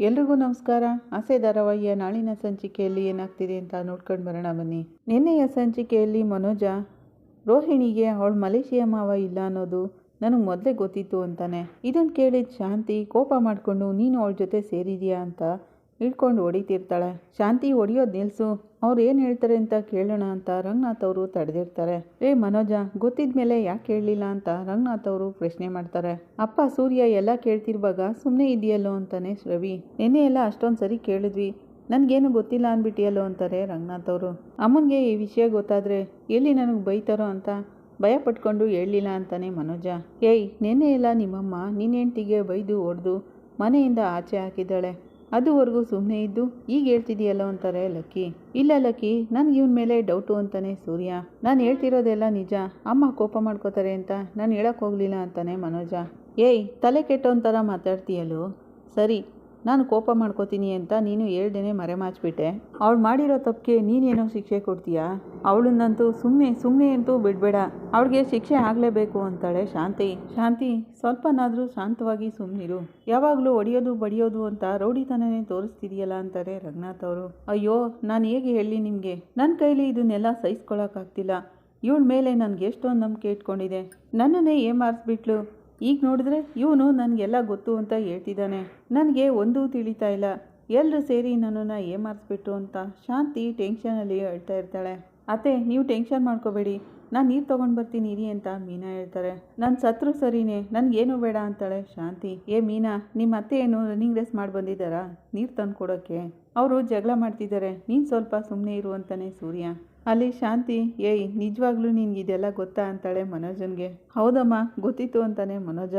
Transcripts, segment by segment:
ಎಲ್ರಿಗೂ ನಮಸ್ಕಾರ. ಆಸೆ ಧಾರಾವಾಹಿಯ ನಾಳಿನ ಸಂಚಿಕೆಯಲ್ಲಿ ಏನಾಗ್ತಿದೆ ಅಂತ ನೋಡ್ಕೊಂಡು ಬರೋಣ ಬನ್ನಿ. ನಿನ್ನೆಯ ಸಂಚಿಕೆಯಲ್ಲಿ ಮನೋಜ, ರೋಹಿಣಿಗೆ ಅವಳು ಮಲೇಷಿಯಾ ಮಾವ ಇಲ್ಲ ಅನ್ನೋದು ನನಗೆ ಮೊದಲೇ ಗೊತ್ತಿತ್ತು ಅಂತಾನೆ. ಇದನ್ನು ಕೇಳಿದ ಶಾಂತಿ ಕೋಪ ಮಾಡಿಕೊಂಡು ನೀನು ಅವಳ ಜೊತೆ ಸೇರಿದೀಯಾ ಅಂತ ಹಿಡ್ಕೊಂಡು ಹೊಡಿತಿರ್ತಾಳೆ. ಶಾಂತಿ ಹೊಡಿಯೋದು ನಿಲ್ಸು. ಅವ್ರು ಏನು ಹೇಳ್ತಾರೆ ಅಂತ ಕೇಳೋಣ ಅಂತ ರಂಗನಾಥ್ ಅವರು ತಡೆದಿರ್ತಾರೆ. ಏ ಮನೋಜ, ಗೊತ್ತಿದ ಮೇಲೆ ಯಾಕೆ ಹೇಳಲಿಲ್ಲ ಅಂತ ರಂಗನಾಥ್ ಅವರು ಪ್ರಶ್ನೆ ಮಾಡ್ತಾರೆ. ಅಪ್ಪ, ಸೂರ್ಯ ಎಲ್ಲ ಕೇಳ್ತಿರುವಾಗ ಸುಮ್ಮನೆ ಇದೆಯಲ್ಲೋ ಅಂತಾನೆ ರವಿ. ನೆನ್ನೆ ಎಲ್ಲ ಅಷ್ಟೊಂದು ಸರಿ ಕೇಳಿದ್ವಿ. ನನಗೇನು ಗೊತ್ತಿಲ್ಲ ಅಂದ್ಬಿಟ್ಟಿಯಲ್ಲೋ ಅಂತಾರೆ ರಂಗನಾಥ್ ಅವರು. ಅಮ್ಮನಿಗೆ ಈ ವಿಷಯ ಗೊತ್ತಾದರೆ ಎಲ್ಲಿ ನನಗೆ ಬೈತಾರೋ ಅಂತ ಭಯ ಪಟ್ಕೊಂಡು ಹೇಳಲಿಲ್ಲ ಅಂತಾನೆ ಮನೋಜ. ಏಯ್, ನೆನ್ನೆ ಎಲ್ಲ ನಿಮ್ಮಮ್ಮ ನಿನ್ನೆಂಟಿಗೆ ಬೈದು ಹೊಡೆದು ಮನೆಯಿಂದ ಆಚೆ ಹಾಕಿದ್ದಾಳೆ. ಅದುವರೆಗೂ ಸುಮ್ಮನೆ ಇದ್ದು, ಈಗ ಹೇಳ್ತಿದೀಯಲ್ಲ ಅಂತಾರೆ ಲಕ್ಕಿ. ಇಲ್ಲ ಲಕ್ಕಿ, ನನಗೆ ಇವನ ಮೇಲೆ ಡೌಟು ಅಂತಾನೆ ಸೂರ್ಯ. ನಾನು ಹೇಳ್ತಿರೋದೆಲ್ಲ ನಿಜ. ಅಮ್ಮ ಕೋಪ ಮಾಡ್ಕೋತಾರೆ ಅಂತ ನಾನು ಹೇಳಕ್ಕೆ ಹೋಗಲಿಲ್ಲ ಅಂತಾನೆ ಮನೋಜ. ಏಯ್, ತಲೆ ಕೆಟ್ಟೋನ್ ಥರ ಮಾತಾಡ್ತೀಯಲ್ಲೋ? ಸರಿ ನಾನು ಕೋಪ ಮಾಡ್ಕೋತೀನಿ ಅಂತ ನೀನು ಹೇಳ್ದೇನೆ ಮರೆ ಮಾಚ್ಬಿಟ್ಟೆ. ಅವಳು ಮಾಡಿರೋ ತಪ್ಪಿಗೆ ನೀನೇನೋ ಶಿಕ್ಷೆ ಕೊಡ್ತೀಯಾ? ಅವಳನ್ನಂತೂ ಸುಮ್ಮನೆ ಸುಮ್ಮನೆ ಅಂತೂ ಬಿಡಬೇಡ. ಅವಳಿಗೆ ಶಿಕ್ಷೆ ಆಗಲೇಬೇಕು ಅಂತಾಳೆ ಶಾಂತಿ. ಶಾಂತಿ, ಸ್ವಲ್ಪನಾದರೂ ಶಾಂತವಾಗಿ ಸುಮ್ಮನಿರು ಯಾವಾಗಲೂ ಒಡೆಯೋದು, ಬಡಿಯೋದು ಅಂತ ರೌಡಿತನೇ ತೋರಿಸ್ತಿದೆಯಲ್ಲ ಅಂತಾರೆ ರಂಗನಾಥ್ ಅವರು. ಅಯ್ಯೋ, ನಾನು ಹೇಗೆ ಹೇಳಿ ನಿಮಗೆ? ನನ್ನ ಕೈಲಿ ಇದನ್ನೆಲ್ಲ ಸಹಿಸ್ಕೊಳಕ್ಕಾಗ್ತಿಲ್ಲ. ಇವಳ ಮೇಲೆ ನನಗೆ ಎಷ್ಟೊಂದು ನಂಬಿಕೆ ಇಟ್ಕೊಂಡಿದೆ. ನನ್ನನ್ನೇ ಏಮಾರಿಸ್ಬಿಟ್ಲು ಈಗ ನೋಡಿದ್ರೆ ಇವನು ನನಗೆಲ್ಲ ಗೊತ್ತು ಅಂತ ಹೇಳ್ತಿದ್ದಾನೆ. ನನಗೆ ಒಂದೂ ತಿಳಿತಾ ಇಲ್ಲ. ಎಲ್ಲರೂ ಸೇರಿ ನನ್ನನ್ನು ಏಮಾರಿಸ್ಬಿಟ್ರು ಅಂತ ಶಾಂತಿ ಟೆನ್ಷನಲ್ಲಿ ಹೇಳ್ತಾ ಇರ್ತಾಳೆ. ಅತ್ತೆ, ನೀವು ಟೆನ್ಷನ್ ಮಾಡ್ಕೋಬೇಡಿ. ನಾನು ನೀರು ತೊಗೊಂಡು ಬರ್ತೀನಿ, ಇರಿ ಅಂತ ಮೀನಾ ಹೇಳ್ತಾರೆ. ನನ್ನ ಸತ್ರು ಸರಿನೇ ನನಗೇನು ಬೇಡ ಅಂತಾಳೆ ಶಾಂತಿ. ಏ ಮೀನಾ ನಿಮ್ಮ ಅತ್ತೆ ಏನು ರನ್ನಿಂಗ್ ರೇಸ್ ಮಾಡಿ ಬಂದಿದ್ದಾರಾ? ನೀರು ತಂದು ಕೊಡೋಕ್ಕೆ ಅವರು ಜಗಳ ಮಾಡ್ತಿದ್ದಾರೆ. ನೀನು ಸ್ವಲ್ಪ ಸುಮ್ಮನೆ ಇರು ಅಂತಾನೆ ಸೂರ್ಯ. ಅಲ್ಲಿ ಶಾಂತಿ, ಏಯ್, ನಿಜವಾಗ್ಲೂ ನಿನ್ಗೆ ಇದೆಲ್ಲ ಗೊತ್ತಾ? ಅಂತಾಳೆ ಮನೋಜನ್ಗೆ. ಹೌದಮ್ಮ, ಗೊತ್ತಿತ್ತು ಅಂತಾನೆ ಮನೋಜ.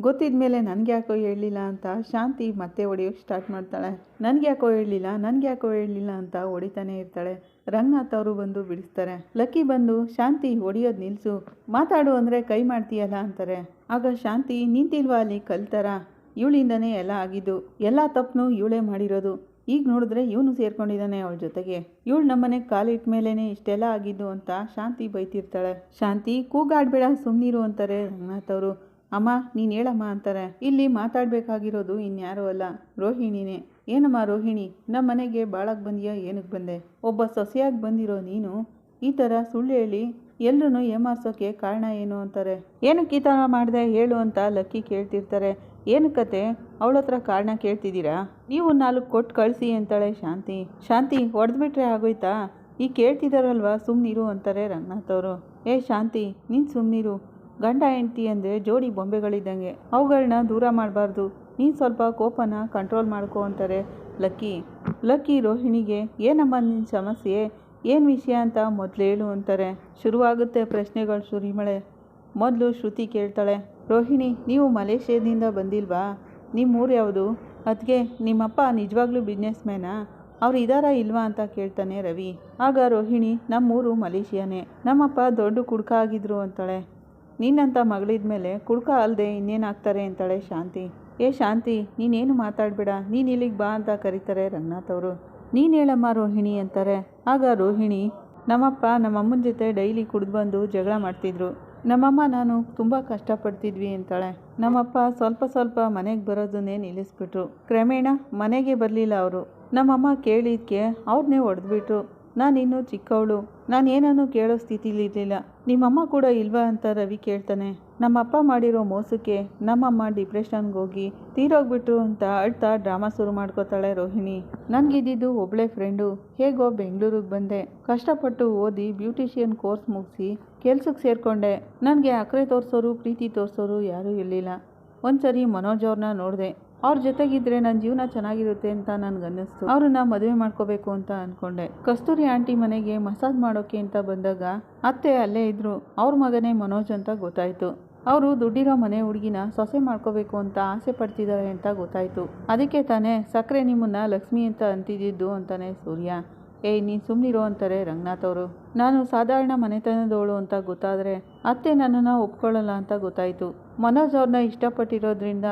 ಗೊತ್ತಿದ ಮೇಲೆ ನನಗೆ ಯಾಕೋ ಹೇಳಲಿಲ್ಲ ಅಂತ ಶಾಂತಿ ಮತ್ತೆ ಹೊಡೆಯೋಕ್ಕೆ ಸ್ಟಾರ್ಟ್ ಮಾಡ್ತಾಳೆ. ನನಗೆ ಯಾಕೋ ಹೇಳಲಿಲ್ಲ ನನಗೆ ಯಾಕೋ ಹೇಳಲಿಲ್ಲ ಅಂತ ಹೊಡಿತಾನೆ ಇರ್ತಾಳೆ. ರಂಗನಾಥ್ ಅವರು ಬಂದು ಬಿಡಿಸ್ತಾರೆ. ಲಕ್ಕಿ ಬಂದು, ಶಾಂತಿ, ಹೊಡಿಯೋದು ನಿಲ್ಲಿಸು ಮಾತಾಡು ಅಂದರೆ ಕೈ ಮಾಡ್ತೀಯಲ್ಲ? ಅಂತಾರೆ. ಆಗ ಶಾಂತಿ, ನಿಂತಿಲ್ವಾ ಅಲ್ಲಿ ಕಲ್ತಾರ? ಇವಳಿಂದನೇ ಎಲ್ಲ ಆಗಿದ್ದು. ಎಲ್ಲ ತಪ್ಪನು ಇವಳೇ ಮಾಡಿರೋದು. ಈಗ ನೋಡಿದ್ರೆ ಇವನು ಸೇರ್ಕೊಂಡಿದ್ದಾನೆ ಅವಳ ಜೊತೆಗೆ. ಇವಳು ನಮ್ಮನೆ ಕಾಲಿಟ್ಟ ಮೇಲೇ ಇಷ್ಟೆಲ್ಲ ಆಗಿದ್ದು ಅಂತ ಶಾಂತಿ ಬೈತಿರ್ತಾಳೆ. ಶಾಂತಿ, ಕೂಗಾಡ್ಬೇಡ ಸುಮ್ಮನಿರು ಅಂತಾರೆ ರಂಗನಾಥ್ ಅವರು ಅಮ್ಮ, ನೀನು ಹೇಳಮ್ಮ ಅಂತಾರೆ. ಇಲ್ಲಿ ಮಾತಾಡಬೇಕಾಗಿರೋದು ಇನ್ಯಾರೂ ಅಲ್ಲ, ರೋಹಿಣಿನೇ. ಏನಮ್ಮ ರೋಹಿಣಿ ನಮ್ಮ ಮನೆಗೆ ಬಾಳಕ್ಕೆ ಬಂದಿಯಾ ಏನಕ್ಕೆ ಬಂದೆ? ಒಬ್ಬ ಸೊಸೆಯಾಗಿ ಬಂದಿರೋ ನೀನು ಈ ಥರ ಸುಳ್ಳು ಹೇಳಿ ಎಲ್ಲರೂ ಏಮಾರ್ಸೋಕ್ಕೆ ಕಾರಣ ಏನು ಅಂತಾರೆ? ಏನಕ್ಕೆ ಈ ಥರ ಮಾಡಿದೆ? ಹೇಳು ಅಂತ ಲಕ್ಕಿ ಕೇಳ್ತಿರ್ತಾರೆ. ಏನು ಕತೆ? ಅವಳ ಹತ್ರ ಕಾರಣ ಕೇಳ್ತಿದ್ದೀರಾ? ನೀವು ನಾಲ್ಕು ಕೊಟ್ಟು ಕಳಿಸಿ ಅಂತಾಳೆ ಶಾಂತಿ. ಶಾಂತಿ, ಹೊಡೆದ್ಬಿಟ್ರೆ ಆಗೋಯ್ತಾ? ಈ ಕೇಳ್ತಿದ್ದಾರಲ್ವಾ ಸುಮ್ಮನಿರು ಅಂತಾರೆ ರಂಗನಾಥ್ ಅವರು. ಏ ಶಾಂತಿ, ನೀನು ಸುಮ್ಮನಿರು ಗಂಡ ಹೆಂಡ್ತಿ ಅಂದರೆ ಜೋಡಿ ಬೊಂಬೆಗಳಿದ್ದಂಗೆ. ಅವುಗಳನ್ನ ದೂರ ಮಾಡಬಾರ್ದು. ನೀನು ಸ್ವಲ್ಪ ಕೋಪನ ಕಂಟ್ರೋಲ್ ಮಾಡ್ಕೋ ಅಂತಾರೆ ಲಕ್ಕಿ. ಲಕ್ಕಿ ರೋಹಿಣಿಗೆ, ಏನಮ್ಮ ನಿನ್ನ ಸಮಸ್ಯೆ? ಏನು ವಿಷಯ ಅಂತ ಮೊದಲು ಹೇಳು ಅಂತಾರೆ. ಶುರುವಾಗುತ್ತೆ ಪ್ರಶ್ನೆಗಳು ಸುರಿಮಳೆ. ಮೊದಲು ಶ್ರುತಿ ಕೇಳ್ತಾಳೆ. ರೋಹಿಣಿ, ನೀವು ಮಲೇಷ್ಯಾದಿಂದ ಬಂದಿಲ್ವಾ? ನಿಮ್ಮ ಊರು ಯಾವುದು? ಅದಕ್ಕೆ ನಿಮ್ಮಪ್ಪ ನಿಜವಾಗ್ಲೂ ಬಿಸ್ನೆಸ್ ಮ್ಯಾನಾ ಅವ್ರು ಇದ್ದಾರಾ ಇಲ್ವಾ ಅಂತ ಕೇಳ್ತಾನೆ ರವಿ. ಆಗ ರೋಹಿಣಿ, ನಮ್ಮೂರು ಮಲೇಷಿಯಾನೇ. ನಮ್ಮಪ್ಪ ದೊಡ್ಡ ಕುಡ್ಕ ಆಗಿದ್ರು ಅಂತಾಳೆ. ನಿನ್ನಂಥ ಮಗಳಿದ ಮೇಲೆ ಕುಡ್ಕ ಅಲ್ಲದೆ ಇನ್ನೇನಾಗ್ತಾರೆ ಅಂತಾಳೆ ಶಾಂತಿ. ಏ ಶಾಂತಿ, ನೀನೇನು ಮಾತಾಡಬೇಡ, ನೀನು ಇಲ್ಲಿಗೆ ಬಾ ಅಂತ ಕರೀತಾರೆ ರಂಗನಾಥ್ ಅವರು. ನೀನು ಹೇಳಮ್ಮ ರೋಹಿಣಿ ಅಂತಾರೆ. ಆಗ ರೋಹಿಣಿ, ನಮ್ಮಪ್ಪ ನಮ್ಮಮ್ಮನ ಜೊತೆ ಡೈಲಿ ಕುಡಿದು ಬಂದು ಜಗಳ ಮಾಡ್ತಿದ್ರು. ನಮ್ಮಮ್ಮ, ನಾನು ತುಂಬ ಕಷ್ಟಪಡ್ತಿದ್ವಿ ಅಂತಾಳೆ. ನಮ್ಮಪ್ಪ ಸ್ವಲ್ಪ ಸ್ವಲ್ಪ ಮನೆಗೆ ಬರೋದನ್ನೇ ನಿಲ್ಲಿಸ್ಬಿಟ್ರು. ಕ್ರಮೇಣ ಮನೆಗೆ ಬರಲಿಲ್ಲ ಅವರು. ನಮ್ಮಮ್ಮ ಕೇಳಿದ್ಕೆ ಅವ್ರನ್ನೇ ಹೊಡೆದ್ಬಿಟ್ರು. ನಾನಿನ್ನೂ ಚಿಕ್ಕವಳು. ನಾನು ಏನನ್ನೂ ಕೇಳೋ ಸ್ಥಿತಿಲಿರಲಿಲ್ಲ. ನಿಮ್ಮಮ್ಮ ಕೂಡ ಇಲ್ವಾ ಅಂತ ರವಿ ಕೇಳ್ತಾನೆ. ನಮ್ಮಪ್ಪ ಮಾಡಿರೋ ಮೋಸಕ್ಕೆ ನಮ್ಮಮ್ಮ ಡಿಪ್ರೆಷನ್ಗೆ ಹೋಗಿ ತೀರೋಗ್ಬಿಟ್ರು ಅಂತ ಅಳ್ತಾ ಡ್ರಾಮಾ ಶುರು ಮಾಡ್ಕೋತಾಳೆ ರೋಹಿಣಿ. ನನಗಿದ್ದಿದ್ದು ಒಬ್ಳೆ ಫ್ರೆಂಡು, ಹೇಗೋ ಬೆಂಗಳೂರಿಗೆ ಬಂದೆ. ಕಷ್ಟಪಟ್ಟು ಓದಿ ಬ್ಯೂಟಿಷಿಯನ್ ಕೋರ್ಸ್ ಮುಗಿಸಿ ಕೆಲ್ಸಕ್ಕೆ ಸೇರಿಕೊಂಡೆ. ನನಗೆ ಅಕ್ರೆ ತೋರಿಸೋರು, ಪ್ರೀತಿ ತೋರಿಸೋರು ಯಾರೂ ಇರಲಿಲ್ಲ. ಒಂದ್ಸರಿ ಮನೋಜ್ ಅವ್ರನ್ನ ನೋಡಿದೆ. ಅವ್ರ ಜೊತೆಗಿದ್ರೆ ನನ್ನ ಜೀವನ ಚೆನ್ನಾಗಿರುತ್ತೆ ಅಂತ ನನಗನ್ನಿಸ್ತು. ಅವ್ರನ್ನ ಮದುವೆ ಮಾಡ್ಕೋಬೇಕು ಅಂತ ಅಂದ್ಕೊಂಡೆ ಕಸ್ತೂರಿ ಆಂಟಿ ಮನೆಗೆ ಮಸಾಜ್ ಮಾಡೋಕೆ ಅಂತ ಬಂದಾಗ ಅತ್ತೆ ಅಲ್ಲೇ ಇದ್ರು. ಅವ್ರ ಮಗನೇ ಮನೋಜ್ ಅಂತ ಗೊತ್ತಾಯಿತು. ಅವರು ದುಡ್ಡಿರೋ ಮನೆ ಹುಡುಗಿನ ಸೊಸೆ ಮಾಡ್ಕೋಬೇಕು ಅಂತ ಆಸೆ ಪಡ್ತಿದ್ದಾರೆ ಅಂತ ಗೊತ್ತಾಯಿತು. ಅದಕ್ಕೆ ತಾನೇ ಸಕ್ಕರೆ ನಿಮ್ಮನ್ನ ಲಕ್ಷ್ಮಿ ಅಂತ ಅಂತಿದ್ದಿದ್ದು ಅಂತಾನೆ ಸೂರ್ಯ. ಏಯ್, ನೀನು ಸುಮ್ಮನಿರೋ ಅಂತಾರೆ ರಂಗನಾಥ್ ಅವರು. ನಾನು ಸಾಧಾರಣ ಮನೆತನದವಳು ಅಂತ ಗೊತ್ತಾದರೆ ಅತ್ತೆ ನನ್ನನ್ನು ಒಪ್ಕೊಳ್ಳಲ್ಲ ಅಂತ ಗೊತ್ತಾಯಿತು. ಮನೋಜ್ ಅವ್ರನ್ನ ಇಷ್ಟಪಟ್ಟಿರೋದ್ರಿಂದ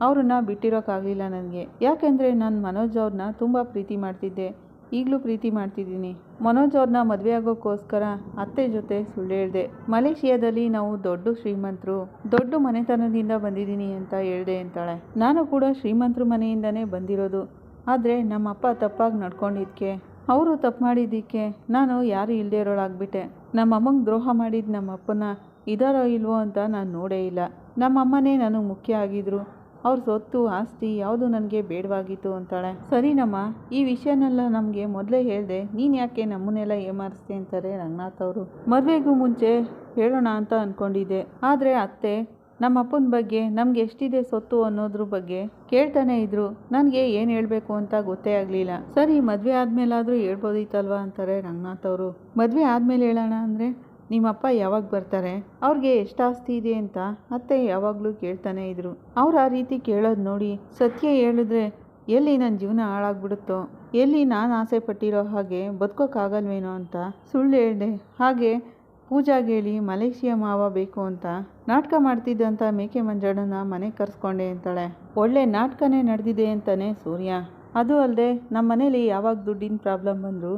ಅವ್ರನ್ನ ಬಿಟ್ಟಿರೋಕ್ಕಾಗಲಿಲ್ಲ ನನಗೆ. ಯಾಕೆಂದರೆ ನಾನು ಮನೋಜ್ ಅವ್ರನ್ನ ತುಂಬ ಪ್ರೀತಿ ಮಾಡ್ತಿದ್ದೆ. ಈಗಲೂ ಪ್ರೀತಿ ಮಾಡ್ತಿದ್ದೀನಿ. ಮನೋಜ್ ಅವ್ರನ್ನ ಮದುವೆ ಆಗೋಕ್ಕೋಸ್ಕರ ಅತ್ತೆ ಜೊತೆ ಸುಳ್ಳು ಹೇಳಿದೆ. ಮಲೇಷಿಯಾದಲ್ಲಿ ನಾವು ದೊಡ್ಡ ಶ್ರೀಮಂತರು, ದೊಡ್ಡ ಮನೆತನದಿಂದ ಬಂದಿದ್ದೀನಿ ಅಂತ ಹೇಳ್ದೆ ಅಂತಾಳೆ. ನಾನು ಕೂಡ ಶ್ರೀಮಂತರ ಮನೆಯಿಂದನೇ ಬಂದಿರೋದು. ಆದರೆ ನಮ್ಮಪ್ಪ ತಪ್ಪಾಗಿ ನಡ್ಕೊಂಡಿದ್ದಕ್ಕೆ ಅವರು ತಪ್ಪು ಮಾಡಿದ್ದಕ್ಕೆ ನಾನು ಯಾರು ಇಲ್ಲದೆ ಇರೋಳಾಗ್ಬಿಟ್ಟೆ. ನಮ್ಮಮ್ಮಂಗೆ ದ್ರೋಹ ಮಾಡಿದ ನಮ್ಮಪ್ಪನ ಇದಾರೋ ಇಲ್ವೋ ಅಂತ ನಾನು ನೋಡೇ ಇಲ್ಲ. ನಮ್ಮಮ್ಮನೇ ನನಗೆ ಮುಖ್ಯ ಆಗಿದ್ರು. ಅವ್ರ ಸೊತ್ತು, ಆಸ್ತಿ ಯಾವುದು ನನಗೆ ಬೇಡವಾಗಿತ್ತು ಅಂತಾಳೆ. ಸರಿನಮ್ಮ ಈ ವಿಷಯನೆಲ್ಲ ನಮಗೆ ಮೊದಲೇ ಹೇಳಿದೆ, ನೀನು ಯಾಕೆ ನಮ್ಮನ್ನೆಲ್ಲ ಏಮಾರಿಸ್ತೆ ಅಂತಾರೆ ರಂಗನಾಥ್ ಅವರು. ಮದುವೆಗೂ ಮುಂಚೆ ಹೇಳೋಣ ಅಂತ ಅಂದ್ಕೊಂಡಿದ್ದೆ ಆದರೆ ಅತ್ತೆ ನಮ್ಮ ಅಪ್ಪನ ಬಗ್ಗೆ ನಮ್ಗೆ ಎಷ್ಟಿದೆ ಸೊತ್ತು ಅನ್ನೋದ್ರ ಬಗ್ಗೆ ಕೇಳ್ತಾನೆ ಇದ್ರು. ನನಗೆ ಏನು ಹೇಳಬೇಕು ಅಂತ ಗೊತ್ತೇ ಆಗಲಿಲ್ಲ. ಸರಿ, ಮದುವೆ ಆದಮೇಲಾದರೂ ಹೇಳ್ಬೋದಿತ್ತಲ್ವಾ ಅಂತಾರೆ ರಂಗನಾಥ್ ಅವರು. ಮದುವೆ ಆದಮೇಲೆ ಹೇಳೋಣ ಅಂದರೆ? ನಿಮ್ಮಪ್ಪ ಯಾವಾಗ ಬರ್ತಾರೆ? ಅವ್ರಿಗೆ ಎಷ್ಟು ಆಸ್ತಿ ಇದೆ ಅಂತ ಅತ್ತೆ ಯಾವಾಗಲೂ ಕೇಳ್ತಾನೆ ಇದ್ರು. ಅವ್ರು ಆ ರೀತಿ ಕೇಳೋದು ನೋಡಿ ಸತ್ಯ ಹೇಳಿದ್ರೆ ಎಲ್ಲಿ ನನ್ನ ಜೀವನ ಹಾಳಾಗ್ಬಿಡುತ್ತೋ? ಎಲ್ಲಿ ನಾನು ಆಸೆ ಪಟ್ಟಿರೋ ಹಾಗೆ ಬದುಕೋಕ್ಕಾಗಲ್ವೇನೋ ಅಂತ ಸುಳ್ಳು ಹೇಳಿದೆ. ಹಾಗೆ ಪೂಜಾಗೇಳಿ ಮಲೇಷಿಯಾ ಮಾವ ಬೇಕು ಅಂತ ನಾಟಕ ಮಾಡ್ತಿದ್ದಂಥ ಮೇಕೆ ಮಂಜಣ್ಣನ ಮನೆಗೆ ಕರ್ಸ್ಕೊಂಡೆ ಅಂತಾಳೆ. ಒಳ್ಳೆ ನಾಟಕನೇ ನಡೆದಿದೆ ಅಂತಾನೆ ಸೂರ್ಯ. ಅದು ಅಲ್ಲದೆ ನಮ್ಮ ಮನೇಲಿ ಯಾವಾಗ ದುಡ್ಡಿನ ಪ್ರಾಬ್ಲಮ್ ಬಂದರು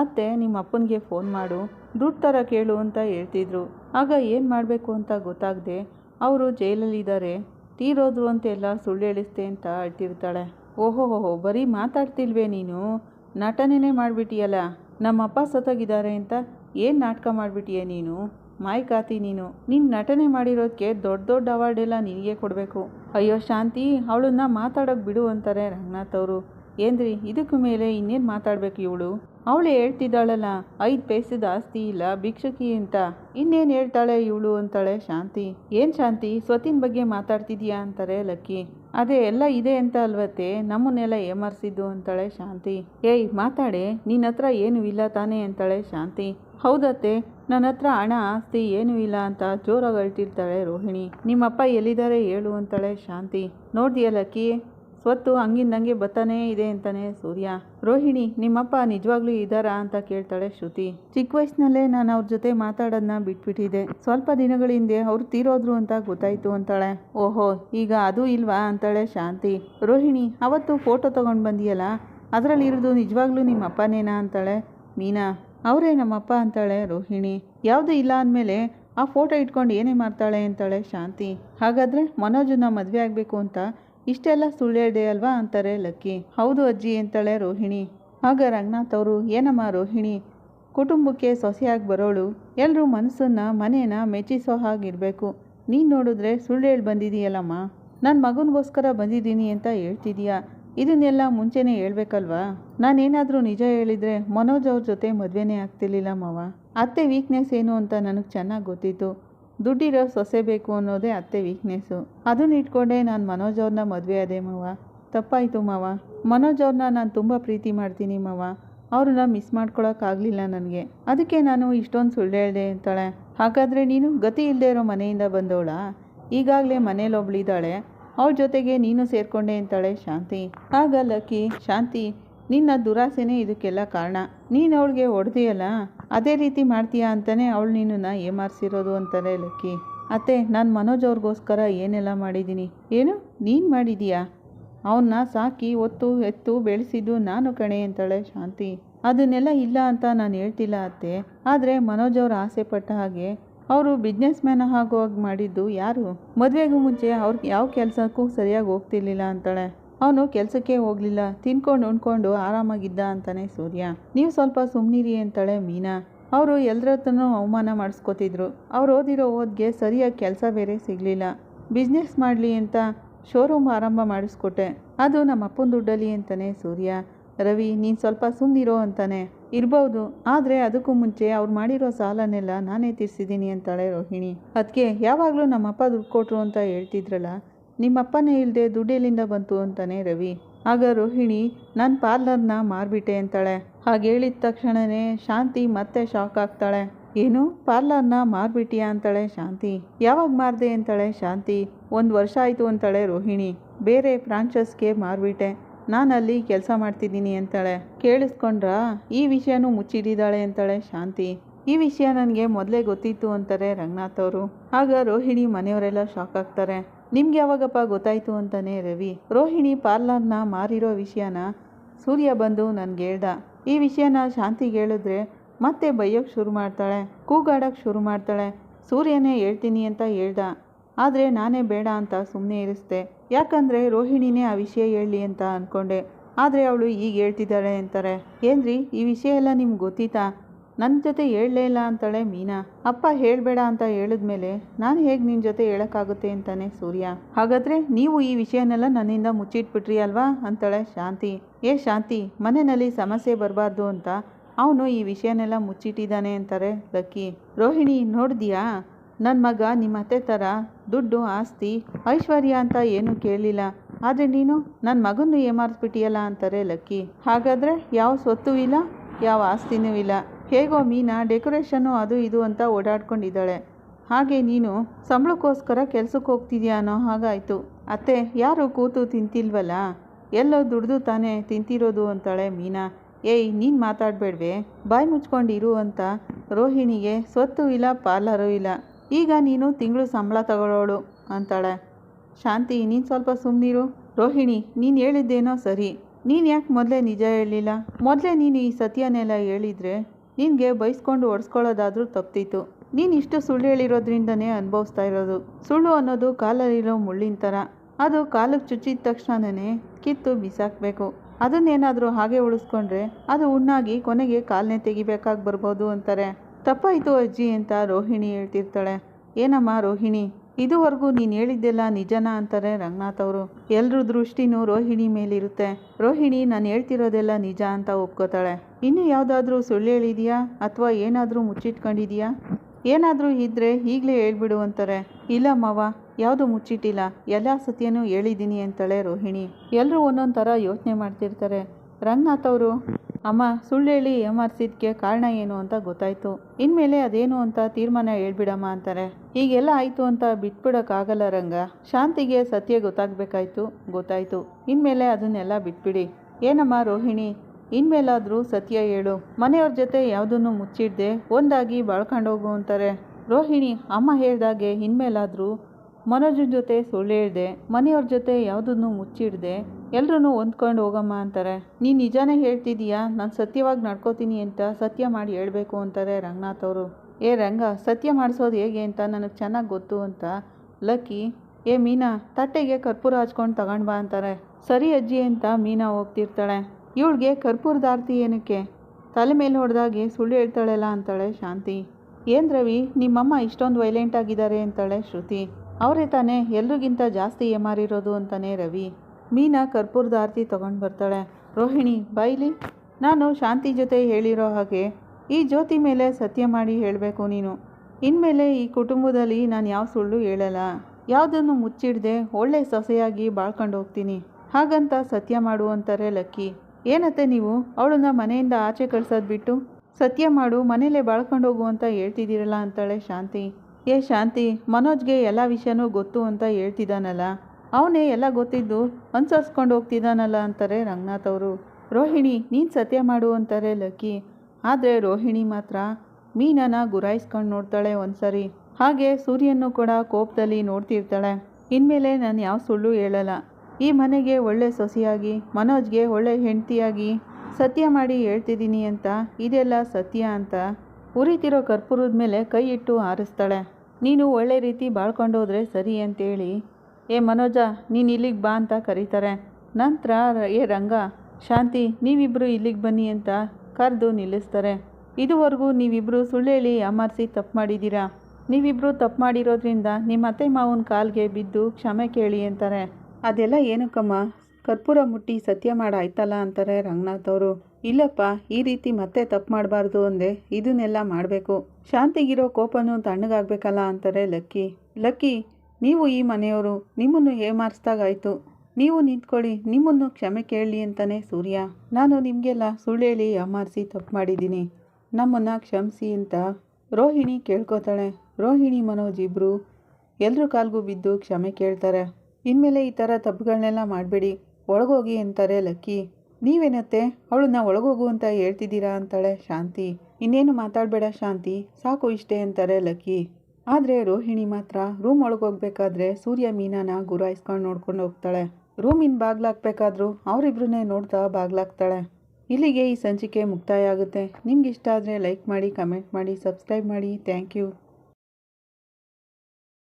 ಅತ್ತೆ ನಿಮ್ಮ ಅಪ್ಪನಿಗೆ ಫೋನ್ ಮಾಡು, ದುಡ್ಡು ಥರ ಕೇಳು ಅಂತ ಹೇಳ್ತಿದ್ರು. ಆಗ ಏನು ಮಾಡಬೇಕು ಅಂತ ಗೊತ್ತಾಗದೆ ಅವರು ಜೈಲಲ್ಲಿದ್ದಾರೆ, ತೀರೋದ್ರು ಅಂತೆಲ್ಲ ಸುಳ್ಳು ಹೇಳಿಸ್ತೆ ಅಂತ ಅಳ್ತಿರ್ತಾಳೆ. ಓಹೋಹೋ ಬರೀ ಮಾತಾಡ್ತಿಲ್ವೇ ನೀನು? ನಟನೆನೇ ಮಾಡಿಬಿಟ್ಟಿಯಲ್ಲ, ನಮ್ಮಪ್ಪ ಸತ್ತೋಗಿದ್ದಾರೆ ಅಂತ ಏನು ನಾಟಕ ಮಾಡಿಬಿಟ್ಟಿಯ ನೀನು? ಮಾಯ್ಕಾತಿ ನೀನು. ನೀನು ನಟನೆ ಮಾಡಿರೋದಕ್ಕೆ ದೊಡ್ಡ ದೊಡ್ಡ ಅವಾರ್ಡ್ ಎಲ್ಲ ನಿನಗೆ ಕೊಡಬೇಕು. ಅಯ್ಯೋ, ಶಾಂತಿ, ಅವಳನ್ನ ಮಾತಾಡೋಕೆ ಬಿಡು ಅಂತಾರೆ ರಂಗನಾಥ್ ಅವರು. ಏನ್ರಿ ಇದಕ್ಕೂ ಮೇಲೆ ಇನ್ನೇನು ಮಾತಾಡಬೇಕು ಇವಳು? ಅವಳು ಹೇಳ್ತಿದ್ದಾಳಲ್ಲ, ಐದು ಪೈಸದ ಆಸ್ತಿ ಇಲ್ಲ, ಭಿಕ್ಷಕಿ ಅಂತ. ಇನ್ನೇನು ಹೇಳ್ತಾಳೆ ಇವಳು ಅಂತಾಳೆ ಶಾಂತಿ? ಏನು ಶಾಂತಿ? ಸ್ವತ್ತಿನ ಬಗ್ಗೆ ಮಾತಾಡ್ತಿದ್ಯಾ ಅಂತಾರೆ ಲಕ್ಕಿ. ಅದೇ, ಎಲ್ಲ ಇದೆ ಅಂತ ಅಲ್ವತ್ತೆ, ನಮ್ಮನ್ನೆಲ್ಲ ಏಮರ್ಸಿದ್ದು ಅಂತಾಳೆ ಶಾಂತಿ. ಏಯ್, ಮಾತಾಡೆ ನಿನ್ನ ಹತ್ರ ಏನು ಇಲ್ಲ ತಾನೇ ಅಂತಾಳೆ ಶಾಂತಿ. ಹೌದತ್ತೆ ನನ್ನ ಹತ್ರ ಹಣ, ಆಸ್ತಿ ಏನೂ ಇಲ್ಲ ಅಂತ ಜೋರಾಗಿ ಅಳ್ತಿರ್ತಾಳೆ ರೋಹಿಣಿ. ನಿಮ್ಮಪ್ಪ ಎಲ್ಲಿದ್ದಾರೆ ಹೇಳು ಅಂತಾಳೆ ಶಾಂತಿ. ನೋಡ್ದಿಯ ಲಕ್ಕಿ? ಸ್ವತ್ತು ಹಂಗಿಂದಂಗೆ ಬತ್ತಾನೇ ಇದೆ ಅಂತಾನೆ ಸೂರ್ಯ. ರೋಹಿಣಿ, ನಿಮ್ಮಪ್ಪ ನಿಜವಾಗ್ಲೂ ಇದ್ದಾರಾ ಅಂತ ಕೇಳ್ತಾಳೆ ಶ್ರುತಿ. ಚಿಕ್ಕ ವಯಸ್ಸಿನಲ್ಲೇ ನಾನು ಅವ್ರ ಜೊತೆ ಮಾತಾಡೋದನ್ನ ಬಿಟ್ಬಿಟ್ಟಿದ್ದೆ. ಸ್ವಲ್ಪ ದಿನಗಳ ಹಿಂದೆ ಅವ್ರು ತೀರೋದ್ರು ಅಂತ ಗೊತ್ತಾಯ್ತು ಅಂತಾಳೆ. ಓಹೋ, ಈಗ ಅದು ಇಲ್ವಾ ಅಂತಾಳೆ ಶಾಂತಿ. ರೋಹಿಣಿ, ಅವತ್ತು ಫೋಟೋ ತಗೊಂಡು ಬಂದಿಯಲ್ಲ? ಅದರಲ್ಲಿ ಇರೋದು ನಿಜವಾಗ್ಲೂ ನಿಮ್ಮ ಅಪ್ಪನೇನಾ ಅಂತಾಳೆ. ಮೀನಾ, ಅವರೇ ನಮ್ಮಪ್ಪ ಅಂತಾಳೆ ರೋಹಿಣಿ. ಯಾವುದು ಇಲ್ಲ ಅಂದಮೇಲೆ ಆ ಫೋಟೋ ಇಟ್ಕೊಂಡು ಏನೇ ಮಾಡ್ತಾಳೆ ಅಂತಾಳೆ ಶಾಂತಿ. ಹಾಗಾದರೆ ಮನೋಜನ್ನ ಮದುವೆ ಆಗಬೇಕು ಅಂತ ಇಷ್ಟೆಲ್ಲ ಸುಳ್ಳು ಹೇಳ್ದೆ ಅಲ್ವಾ ಅಂತಾರೆ ಲಕ್ಕಿ. ಹೌದು ಅಜ್ಜಿ ಅಂತಾಳೆ ರೋಹಿಣಿ. ಆಗ ರಂಗನಾಥ್ ಅವರು, ಏನಮ್ಮ ರೋಹಿಣಿ? ಕುಟುಂಬಕ್ಕೆ ಸೊಸೆಯಾಗಿ ಬರೋಳು. ಎಲ್ಲರೂ ಮನಸ್ಸನ್ನು, ಮನೇನ ಮೆಚ್ಚಿಸೋ ಹಾಗಿರಬೇಕು. ನೀನು ನೋಡಿದ್ರೆ ಸುಳ್ಳು ಹೇಳಿ ಬಂದಿದೀಯಲ್ಲಮ್ಮ. ನನ್ನ ಮಗನಿಗೋಸ್ಕರ ಬಂದಿದ್ದೀನಿ ಅಂತ ಹೇಳ್ತಿದೀಯಾ. ಇದನ್ನೆಲ್ಲ ಮುಂಚೆನೇ ಹೇಳ್ಬೇಕಲ್ವಾ? ನಾನೇನಾದರೂ ನಿಜ ಹೇಳಿದರೆ ಮನೋಜ್ ಅವ್ರ ಜೊತೆ ಮದುವೆನೇ ಆಗ್ತಿರ್ಲಿಲ್ಲ ಮಾವ. ಅತ್ತೆ ವೀಕ್ನೆಸ್ ಏನು ಅಂತ ನನಗೆ ಚೆನ್ನಾಗಿ ಗೊತ್ತಿತ್ತು. ದುಡ್ಡಿರೋ ಸೊಸೆ ಬೇಕು ಅನ್ನೋದೇ ಅತ್ತೆ ವೀಕ್ನೆಸ್ಸು ಅದನ್ನ ಇಟ್ಕೊಂಡೆ ನಾನು ಮನೋಜ್ ಅವ್ರನ್ನ ಮದುವೆ ಅದೇ ಮಾವ. ತಪ್ಪಾಯಿತು ಮಾವ. ಮನೋಜ್ ಅವ್ರನ್ನ ನಾನು ತುಂಬ ಪ್ರೀತಿ ಮಾಡ್ತೀನಿ ಮಾವ. ಅವ್ರನ್ನ ಮಿಸ್ ಮಾಡ್ಕೊಳಕ್ಕಾಗಲಿಲ್ಲ ನನಗೆ. ಅದಕ್ಕೆ ನಾನು ಇಷ್ಟೊಂದು ಸುಳ್ಳು ಹೇಳಿದೆ ಅಂತಾಳೆ. ಹಾಗಾದರೆ ನೀನು ಗತಿ ಇಲ್ಲದೆ ಇರೋ ಮನೆಯಿಂದ ಬಂದವಳ? ಈಗಾಗಲೇ ಮನೇಲಿ ಒಬ್ಳಿದ್ದಾಳೆ. ಅವ್ರ ಜೊತೆಗೆ ನೀನು ಸೇರಿಕೊಂಡೆ ಅಂತಾಳೆ ಶಾಂತಿ. ಆಗ ಲಕ್ಕಿ, ಶಾಂತಿ, ನಿನ್ನ ದುರಾಸೆನೇ ಇದಕ್ಕೆಲ್ಲ ಕಾರಣ. ನೀನು ಅವಳಿಗೆ ಹೊಡೆದಿಯಲ್ಲ? ಅದೇ ರೀತಿ ಮಾಡ್ತೀಯಾ ಅಂತಲೇ ಅವಳು ನಿನ್ನನ್ನು ಏಮಾರಿಸಿರೋದು ಅಂತಾರೆ ಲಕ್ಕಿ. ಅತ್ತೆ, ನಾನು ಮನೋಜ್ ಅವ್ರಿಗೋಸ್ಕರ ಏನೆಲ್ಲ ಮಾಡಿದ್ದೀನಿ? ಏನು? ನೀನು ಮಾಡಿದೀಯಾ? ಅವನ್ನ ಸಾಕಿ, ಒತ್ತು, ಎತ್ತು ಬೆಳೆಸಿದ್ದು ನಾನು ಕಣೆ ಅಂತಾಳೆ ಶಾಂತಿ. ಅದನ್ನೆಲ್ಲ ಇಲ್ಲ ಅಂತ ನಾನು ಹೇಳ್ತಿಲ್ಲ ಅತ್ತೆ. ಆದರೆ ಮನೋಜ್ ಅವರು ಆಸೆ ಪಟ್ಟ ಹಾಗೆ ಅವರು ಬಿಸ್ನೆಸ್ ಮ್ಯಾನ್ ಆಗುವಾಗ ಮಾಡಿದ್ದು ಯಾರು? ಮದುವೆಗೂ ಮುಂಚೆ ಅವ್ರಿಗೆ ಯಾವ ಕೆಲಸಕ್ಕೂ ಸರಿಯಾಗಿ ಹೋಗ್ತಿರ್ಲಿಲ್ಲ ಅಂತಾಳೆ. ಅವನು ಕೆಲಸಕ್ಕೆ ಹೋಗಲಿಲ್ಲ. ತಿನ್ಕೊಂಡು ಉಣ್ಕೊಂಡು ಆರಾಮಾಗಿದ್ದ ಅಂತಾನೆ ಸೂರ್ಯ. ನೀವು ಸ್ವಲ್ಪ ಸುಮ್ಮನಿರಿ ಅಂತಾಳೆ ಮೀನಾ. ಅವರು ಎಲ್ಲರ ಹತ್ರನೂ ಅವಮಾನ ಮಾಡಿಸ್ಕೋತಿದ್ರು. ಅವ್ರು ಓದಿರೋ ಓದ್ಗೆ ಸರಿಯಾಗಿ ಕೆಲಸ ಬೇರೆ ಸಿಗಲಿಲ್ಲ. ಬಿಸ್ನೆಸ್ ಮಾಡಲಿ ಅಂತ ಶೋರೂಮ್ ಆರಂಭ ಮಾಡಿಸ್ಕೊಟ್ಟೆ. ಅದು ನಮ್ಮ ಅಪ್ಪನ ದುಡ್ಡಲ್ಲಿ ಅಂತಾನೆ ಸೂರ್ಯ. ರವಿ, ನೀನು ಸ್ವಲ್ಪ ಸುಮ್ಮನಿರೋ ಅಂತಾನೆ. ಇರ್ಬೋದು. ಆದರೆ ಅದಕ್ಕೂ ಮುಂಚೆ ಅವ್ರು ಮಾಡಿರೋ ಸಾಲನೆಲ್ಲ ನಾನೇ ತೀರ್ಸಿದ್ದೀನಿ ಅಂತಾಳೆ ರೋಹಿಣಿ. ಅದಕ್ಕೆ ಯಾವಾಗಲೂ ನಮ್ಮಪ್ಪ ದುಡ್ಡು ಕೊಟ್ರು ಅಂತ ಹೇಳ್ತಿದ್ರಲ್ಲ ನಿಮ್ಮಪ್ಪನೇ ಇಲ್ಲದೆ ದುಡ್ಡೆಲ್ಲಿಂದ ಬಂತು ಅಂತಾನೆ ರವಿ. ಆಗ ರೋಹಿಣಿ, ನಾನು ಪಾರ್ಲರ್ನ ಮಾರ್ಬಿಟ್ಟೆ ಅಂತಾಳೆ. ಹಾಗೆ ಹೇಳಿದ ತಕ್ಷಣವೇ ಶಾಂತಿ ಮತ್ತೆ ಶಾಕ್ ಆಗ್ತಾಳೆ. ಏನು? ಪಾರ್ಲರ್ನ ಮಾರ್ಬಿಟ್ಟಿಯಾ? ಅಂತಾಳೆ ಶಾಂತಿ. ಯಾವಾಗ ಮಾರ್ದೆ? ಅಂತಾಳೆ ಶಾಂತಿ. ಒಂದು ವರ್ಷ ಆಯಿತು ಅಂತಾಳೆ ರೋಹಿಣಿ. ಬೇರೆ ಫ್ರಾಂಚಸ್ಗೆ ಮಾರ್ಬಿಟ್ಟೆ. ನಾನು ಅಲ್ಲಿ ಕೆಲಸ ಮಾಡ್ತಿದ್ದೀನಿ ಅಂತಾಳೆ. ಕೇಳಿಸ್ಕೊಂಡ್ರ? ಈ ವಿಷಯನೂ ಮುಚ್ಚಿಡಿದಾಳೆ ಅಂತಾಳೆ ಶಾಂತಿ. ಈ ವಿಷಯ ನನಗೆ ಮೊದಲೇ ಗೊತ್ತಿತ್ತು ಅಂತಾರೆ ರಂಗನಾಥ್ ಅವರು. ಆಗ ರೋಹಿಣಿ ಮನೆಯವರೆಲ್ಲ ಶಾಕ್ ಆಗ್ತಾರೆ. ನಿಮ್ಗೆ ಯಾವಾಗಪ್ಪ ಗೊತ್ತಾಯಿತು ಅಂತಾನೆ ರವಿ. ರೋಹಿಣಿ ಪಾರ್ಲರ್ನ ಮಾರಿರೋ ವಿಷಯನ ಸೂರ್ಯ ಬಂದು ನನಗೆ ಹೇಳ್ದ. ಈ ವಿಷಯನ ಶಾಂತಿಗೆ ಹೇಳಿದ್ರೆ ಮತ್ತೆ ಬೈಯೋಕ್ಕೆ ಶುರು ಮಾಡ್ತಾಳೆ ಕೂಗಾಡೋಕ್ಕೆ ಶುರು ಮಾಡ್ತಾಳೆ. ಸೂರ್ಯನೇ ಹೇಳ್ತೀನಿ ಅಂತ ಹೇಳ್ದ. ಆದರೆ ನಾನೇ ಬೇಡ ಅಂತ ಸುಮ್ಮನೆ ಇರಿಸ್ದೆ. ಯಾಕಂದರೆ ರೋಹಿಣಿನೇ ಆ ವಿಷಯ ಹೇಳಿ ಅಂತ ಅಂದ್ಕೊಂಡೆ ಆದರೆ ಅವಳು ಈಗ ಹೇಳ್ತಿದ್ದಾಳೆ ಅಂತಾರೆ. ಏನ್ರಿ, ಈ ವಿಷಯ ಎಲ್ಲ ನಿಮ್ಗೆ ಗೊತ್ತಿತ್ತಾ? ನನ್ನ ಜೊತೆ ಹೇಳಲೇ ಇಲ್ಲ ಅಂತಾಳೆ ಮೀನಾ. ಅಪ್ಪ ಹೇಳಬೇಡ ಅಂತ ಹೇಳಿದ್ಮೇಲೆ ನಾನು ಹೇಗೆ ನಿನ್ನ ಜೊತೆ ಹೇಳೋಕ್ಕಾಗುತ್ತೆ ಅಂತಾನೆ ಸೂರ್ಯ. ಹಾಗಾದರೆ ನೀವು ಈ ವಿಷಯನೆಲ್ಲ ನನ್ನಿಂದ ಮುಚ್ಚಿಟ್ಬಿಟ್ರಿ ಅಲ್ವಾ? ಅಂತಾಳೆ ಶಾಂತಿ. ಏ ಶಾಂತಿ, ಮನೆಯಲ್ಲಿ ಸಮಸ್ಯೆ ಬರಬಾರ್ದು ಅಂತ ಅವನು ಈ ವಿಷಯನೆಲ್ಲ ಮುಚ್ಚಿಟ್ಟಿದ್ದಾನೆ ಅಂತಾರೆ ಲಕ್ಕಿ. ರೋಹಿಣಿ, ನೋಡಿದ್ಯಾ? ನನ್ನ ಮಗ ನಿಮ್ಮ ಅತ್ತೆ ಥರ ದುಡ್ಡು, ಆಸ್ತಿ, ಐಶ್ವರ್ಯ ಅಂತ ಏನೂ ಕೇಳಲಿಲ್ಲ ಆದರೆ ನೀನು ನನ್ನ ಮಗನ್ನು ಏಮಾರಿಸ್ಬಿಟ್ಟಿಯಲ್ಲ ಅಂತಾರೆ ಲಕ್ಕಿ. ಹಾಗಾದರೆ ಯಾವ ಸ್ವತ್ತೂ ಇಲ್ಲ, ಯಾವ ಆಸ್ತಿನೂ ಇಲ್ಲ. ಹೇಗೋ ಮೀನಾ ಡೆಕೋರೇಷನ್ನು ಅದು ಇದು ಅಂತ ಓಡಾಡ್ಕೊಂಡಿದ್ದಾಳೆ. ಹಾಗೆ ನೀನು ಸಂಬಳಕ್ಕೋಸ್ಕರ ಕೆಲ್ಸಕ್ಕೆ ಹೋಗ್ತಿದ್ಯಾ ಅನ್ನೋ ಹಾಗಾಯಿತು. ಅತ್ತೆ, ಯಾರು ಕೂತು ತಿಂತಿಲ್ವಲ್ಲ? ಎಲ್ಲೋ ದುಡ್ದು ತಾನೇ ತಿಂತಿರೋದು ಅಂತಾಳೆ ಮೀನಾ. ಏಯ್, ನೀನು ಮಾತಾಡಬೇಡ್ವೆ. ಬಾಯಿ ಮುಚ್ಕೊಂಡಿರು ಅಂತ ರೋಹಿಣಿಗೆ ಸ್ವತ್ತು ಇಲ್ಲ, ಪಾರ್ಲರು ಇಲ್ಲ. ಈಗ ನೀನು ತಿಂಗಳು ಸಂಬಳ ತಗೊಳ್ಳೋಳು ಅಂತಾಳೆ. ಶಾಂತಿ, ನೀನು ಸ್ವಲ್ಪ ಸುಮ್ಮನಿರು ರೋಹಿಣಿ, ನೀನು ಹೇಳಿದ್ದೇನೋ ಸರಿ. ನೀನು ಯಾಕೆ ಮೊದಲೇ ನಿಜ ಹೇಳಲಿಲ್ಲ? ಮೊದಲೇ ನೀನು ಈ ಸತ್ಯನೆಲ್ಲ ಹೇಳಿದರೆ ನಿನಗೆ ಬೈಸ್ಕೊಂಡು ಹೊಡ್ಸ್ಕೊಳ್ಳೋದಾದ್ರೂ ತಪ್ತಿತ್ತು ನೀನು ಇಷ್ಟು ಸುಳ್ಳು ಹೇಳಿರೋದ್ರಿಂದನೇ ಅನುಭವಿಸ್ತಾ ಇರೋದು. ಸುಳ್ಳು ಅನ್ನೋದು ಕಾಲಲ್ಲಿರೋ ಮುಳ್ಳಿನ ಥರ. ಅದು ಕಾಲಕ್ಕೆ ಚುಚ್ಚಿದ ತಕ್ಷಣನೇ ಕಿತ್ತು ಬಿಸಾಕಬೇಕು. ಅದನ್ನೇನಾದರೂ ಹಾಗೆ ಉಳಿಸ್ಕೊಂಡ್ರೆ ಅದು ಉಣ್ಣಾಗಿ ಕೊನೆಗೆ ಕಾಲನೇ ತೆಗಿಬೇಕಾಗಿ ಬರ್ಬೋದು ಅಂತಾರೆ. ತಪ್ಪಾಯಿತು ಅಜ್ಜಿ ಅಂತ ರೋಹಿಣಿ ಹೇಳ್ತಿರ್ತಾಳೆ. ಏನಮ್ಮ ರೋಹಿಣಿ, ಇದುವರೆಗೂ ನೀನು ಹೇಳಿದ್ದೆಲ್ಲ ನಿಜನಾ ಅಂತಾರೆ ರಂಗನಾಥ್ ಅವರು. ಎಲ್ಲರ ದೃಷ್ಟಿನೂ ರೋಹಿಣಿ ಮೇಲಿರುತ್ತೆ. ರೋಹಿಣಿ, ನಾನು ಹೇಳ್ತಿರೋದೆಲ್ಲ ನಿಜ ಅಂತ ಒಪ್ಕೋತಾಳೆ. ಇನ್ನು ಯಾವುದಾದ್ರೂ ಸುಳ್ಳು ಹೇಳಿದೆಯಾ? ಅಥವಾ ಏನಾದರೂ ಮುಚ್ಚಿಟ್ಕೊಂಡಿದೀಯಾ? ಏನಾದರೂ ಇದ್ದರೆ ಈಗಲೇ ಹೇಳ್ಬಿಡು ಅಂತಾರೆ. ಇಲ್ಲ ಮಾವ, ಯಾವುದು ಮುಚ್ಚಿಟ್ಟಿಲ್ಲ. ಎಲ್ಲ ಸತಿಯನ್ನು ಹೇಳಿದ್ದೀನಿ ಅಂತಾಳೆ ರೋಹಿಣಿ. ಎಲ್ಲರೂ ಒಂದೊಂದು ಥರ ಯೋಚನೆ ಮಾಡ್ತಿರ್ತಾರೆ. ರಂಗನಾಥ್ ಅವರು, ಅಮ್ಮ, ಸುಳ್ಳು ಹೇಳಿ ಏಮಾರಿಸಿದ್ಕೆ ಕಾರಣ ಏನು ಅಂತ ಗೊತ್ತಾಯ್ತು. ಇನ್ಮೇಲೆ ಅದೇನು ಅಂತ ತೀರ್ಮಾನ ಹೇಳ್ಬಿಡಮ್ಮ ಅಂತಾರೆ. ಈಗೆಲ್ಲ ಆಯಿತು ಅಂತ ಬಿಟ್ಬಿಡೋಕ್ಕಾಗಲ್ಲ ರಂಗ. ಶಾಂತಿಗೆ ಸತ್ಯ ಗೊತ್ತಾಗಬೇಕಾಯ್ತು, ಗೊತ್ತಾಯ್ತು. ಇನ್ಮೇಲೆ ಅದನ್ನೆಲ್ಲ ಬಿಟ್ಬಿಡಿ. ಏನಮ್ಮ ರೋಹಿಣಿ? ಇನ್ಮೇಲಾದರೂ ಸತ್ಯ ಹೇಳು. ಮನೆಯವ್ರ ಜೊತೆ ಯಾವುದನ್ನು ಮುಚ್ಚಿಡ್ದೆ ಒಂದಾಗಿ ಬಾಳ್ಕೊಂಡೋಗು ಅಂತಾರೆ. ರೋಹಿಣಿ ಅಮ್ಮ ಹೇಳ್ದಾಗೆ ಇನ್ಮೇಲಾದರೂ ಮನೋಜನ ಜೊತೆ ಸುಳ್ಳು ಹೇಳ್ದೆ, ಮನೆಯವ್ರ ಜೊತೆ ಯಾವುದನ್ನು ಮುಚ್ಚಿಡ್ದೆ ಎಲ್ರೂ ಹೊಂದ್ಕೊಂಡು ಹೋಗಮ್ಮ ಅಂತಾರೆ. ನೀನು ನಿಜಾನೇ ಹೇಳ್ತಿದೀಯಾ? ನಾನು ಸತ್ಯವಾಗಿ ನಡ್ಕೋತೀನಿ ಅಂತ ಸತ್ಯ ಮಾಡಿ ಹೇಳಬೇಕು ಅಂತಾರೆ ರಂಗನಾಥ್ ಅವರು. ಏ ರಂಗ, ಸತ್ಯ ಮಾಡಿಸೋದು ಹೇಗೆ ಅಂತ ನನಗೆ ಚೆನ್ನಾಗಿ ಗೊತ್ತು ಅಂತ ಲಕ್ಕಿ, ಏ ಮೀನಾ, ತಟ್ಟೆಗೆ ಕರ್ಪೂರ ಹಚ್ಕೊಂಡು ತಗೊಂಡು ಬಾ ಅಂತಾರೆ. ಸರಿ ಅಜ್ಜಿ ಅಂತ ಮೀನಾ ಹೋಗ್ತಿರ್ತಾಳೆ. ಇವಳಿಗೆ ಕರ್ಪೂರದ ಆರತಿ ಏನಕ್ಕೆ? ತಲೆ ಮೇಲೆ ಹೊಡೆದಾಗೆ ಸುಳ್ಳು ಹೇಳ್ತಾಳಲ್ಲ ಅಂತಾಳೆ ಶಾಂತಿ. ಏನು ರವಿ, ನಿಮ್ಮಮ್ಮ ಇಷ್ಟೊಂದು ವೈಲೆಂಟ್ ಆಗಿದ್ದಾರೆ ಅಂತಾಳೆ ಶ್ರುತಿ. ಅವರೇ ತಾನೇ ಎಲ್ರಿಗಿಂತ ಜಾಸ್ತಿ ಏಮಾರಿರೋದು ಅಂತಾನೆ ರವಿ. ಮೀನಾ ಕರ್ಪೂರದ ಆರತಿ ತಗೊಂಡು ಬರ್ತಾಳೆ. ರೋಹಿಣಿ, ಬೈಲಿ? ನಾನು ಶಾಂತಿ ಜೊತೆ ಹೇಳಿರೋ ಹಾಗೆ ಈ ಜ್ಯೋತಿ ಮೇಲೆ ಸತ್ಯ ಮಾಡಿ ಹೇಳಬೇಕು ನೀನು. ಇನ್ಮೇಲೆ ಈ ಕುಟುಂಬದಲ್ಲಿ ನಾನು ಯಾವ ಸುಳ್ಳು ಹೇಳಲ್ಲ. ಯಾವುದನ್ನು ಮುಚ್ಚಿಡದೆ ಒಳ್ಳೆ ಸೊಸೆಯಾಗಿ ಬಾಳ್ಕೊಂಡು ಹೋಗ್ತೀನಿ. ಹಾಗಂತ ಸತ್ಯ ಮಾಡು ಅಂತಾರೆ ಲಕ್ಕಿ. ಏನತ್ತೆ ನೀವು? ಅವಳನ್ನ ಮನೆಯಿಂದ ಆಚೆ ಕಳ್ಸೋದು ಬಿಟ್ಟು ಸತ್ಯ ಮಾಡು ಮನೇಲೇ ಬಾಳ್ಕೊಂಡು ಹೋಗು ಅಂತ ಹೇಳ್ತಿದ್ದೀರಲ್ಲ ಅಂತಾಳೆ ಶಾಂತಿ. ಏ ಶಾಂತಿ, ಮನೋಜ್ಗೆ ಎಲ್ಲ ವಿಷಯನೂ ಗೊತ್ತು ಅಂತ ಹೇಳ್ತಿದ್ದಾನಲ್ಲ ಅವನೇ ಎಲ್ಲ ಗೊತ್ತಿದ್ದು ಅನ್ಸರ್ಸ್ಕೊಂಡು ಹೋಗ್ತಿದ್ದಾನಲ್ಲ ಅಂತಾರೆ ರಂಗನಾಥ್ ಅವರು. ರೋಹಿಣಿ, ನೀನು ಸತ್ಯ ಮಾಡು ಅಂತಾರೆ ಲಕ್ಕಿ. ಆದರೆ ರೋಹಿಣಿ ಮಾತ್ರ ಮೀನನ ಗುರಾಯಿಸ್ಕೊಂಡು ನೋಡ್ತಾಳೆ ಒಂದ್ಸರಿ. ಹಾಗೆ ಸೂರ್ಯನ್ನು ಕೂಡ ಕೋಪದಲ್ಲಿ ನೋಡ್ತಿರ್ತಾಳೆ. ಇನ್ಮೇಲೆ ನಾನು ಯಾವ ಸುಳ್ಳು ಹೇಳಲ್ಲ. ಈ ಮನೆಗೆ ಒಳ್ಳೆ ಸೊಸೆಯಾಗಿ, ಮನೋಜ್ಗೆ ಒಳ್ಳೆ ಹೆಂಡತಿಯಾಗಿ ಸತ್ಯ ಮಾಡಿ ಹೇಳ್ತಿದ್ದೀನಿ ಅಂತ, ಇದೆಲ್ಲ ಸತ್ಯ ಅಂತ ಉರಿತಿರೋ ಕರ್ಪೂರದ ಮೇಲೆ ಕೈ ಇಟ್ಟು ಆರಿಸ್ತಾಳೆ. ನೀನು ಒಳ್ಳೆ ರೀತಿ ಬಾಳ್ಕೊಂಡೋದ್ರೆ ಸರಿ ಅಂತೇಳಿ. ಏ ಮನೋಜ, ನೀನು ಇಲ್ಲಿಗೆ ಬಾ ಅಂತ ಕರೀತಾರೆ. ನಂತರ ಏ ರಂಗ, ಶಾಂತಿ ನೀವಿಬ್ಬರು ಇಲ್ಲಿಗೆ ಬನ್ನಿ ಅಂತ ಕರೆದು ನಿಲ್ಲಿಸ್ತಾರೆ. ಇದುವರೆಗೂ ನೀವಿಬ್ಬರು ಸುಳ್ಳು ಹೇಳಿ ಅಮರ್ಸಿ ತಪ್ಪು ಮಾಡಿದ್ದೀರಾ? ನೀವಿಬ್ಬರು ತಪ್ಪು ಮಾಡಿರೋದ್ರಿಂದ ನಿಮ್ಮ ಅತ್ತೆ ಮಾವನ ಕಾಲ್ಗೆ ಬಿದ್ದು ಕ್ಷಮೆ ಕೇಳಿ ಅಂತಾರೆ. ಅದೆಲ್ಲ ಏನಕ್ಕಮ್ಮ? ಕರ್ಪೂರ ಮುಟ್ಟಿ ಸತ್ಯ ಮಾಡಾಯ್ತಲ್ಲ ಅಂತಾರೆ ರಂಗನಾಥ್ ಅವರು. ಇಲ್ಲಪ್ಪ, ಈ ರೀತಿ ಮತ್ತೆ ತಪ್ಪು ಮಾಡಬಾರ್ದು ಅಂದೆ. ಇದನ್ನೆಲ್ಲ ಮಾಡಬೇಕು. ಶಾಂತಿಗಿರೋ ಕೋಪನೂ ತಣ್ಣಗಾಗಬೇಕಲ್ಲ ಅಂತಾರೆ ಲಕ್ಕಿ. ಲಕ್ಕಿ, ನೀವು ಈ ಮನೆಯವರು, ನಿಮ್ಮನ್ನು ಹೇಮಾರಿಸ್ದಾಗಾಯ್ತು ನೀವು ನಿಂತ್ಕೊಳ್ಳಿ, ನಿಮ್ಮನ್ನು ಕ್ಷಮೆ ಕೇಳಲಿ ಅಂತಾನೆ ಸೂರ್ಯ. ನಾನು ನಿಮಗೆಲ್ಲ ಸುಳ್ಳು ಹೇಳಿ ತಪ್ಪು ಮಾಡಿದ್ದೀನಿ. ನಮ್ಮನ್ನು ಕ್ಷಮಿಸಿ ಅಂತ ರೋಹಿಣಿ ಕೇಳ್ಕೊತಾಳೆ. ರೋಹಿಣಿ, ಮನೋಜ್ ಇಬ್ಬರು ಎಲ್ಲರೂ ಕಾಲ್ಗೂ ಬಿದ್ದು ಕ್ಷಮೆ ಕೇಳ್ತಾರೆ. ಇನ್ಮೇಲೆ ಈ ಥರ ತಪ್ಪುಗಳನ್ನೆಲ್ಲ ಮಾಡಬೇಡಿ. ಒಳಗೋಗಿ ಅಂತಾರೆ ಲಕ್ಕಿ. ನೀವೇನತ್ತೆ? ಅವಳನ್ನ ಒಳಗೋಗು ಅಂತ ಹೇಳ್ತಿದ್ದೀರಾ ಅಂತಾಳೆ ಶಾಂತಿ. ಇನ್ನೇನು ಮಾತಾಡಬೇಡ ಶಾಂತಿ. ಸಾಕು ಇಷ್ಟೇ ಅಂತಾರೆ ಲಕ್ಕಿ. ಆದರೆ ರೋಹಿಣಿ ಮಾತ್ರ ರೂಮ್ ಒಳಗೋಗ್ಬೇಕಾದ್ರೆ ಸೂರ್ಯ ಮೀನಾನ ಗುರಾಯಿಸ್ಕೊಂಡು ನೋಡ್ಕೊಂಡು ಹೋಗ್ತಾಳೆ. ರೂಮಿನ ಬಾಗ್ಲಾಕ್ಬೇಕಾದ್ರೂ ಅವರಿಬ್ರನ್ನೇ ನೋಡ್ತಾ ಬಾಗ್ಲಾಕ್ತಾಳೆ. ಇಲ್ಲಿಗೆ ಈ ಸಂಚಿಕೆ ಮುಕ್ತಾಯ ಆಗುತ್ತೆ. ನಿಮ್ಗೆ ಇಷ್ಟ ಆದರೆ ಲೈಕ್ ಮಾಡಿ, ಕಮೆಂಟ್ ಮಾಡಿ, ಸಬ್ಸ್ಕ್ರೈಬ್ ಮಾಡಿ. Thank you.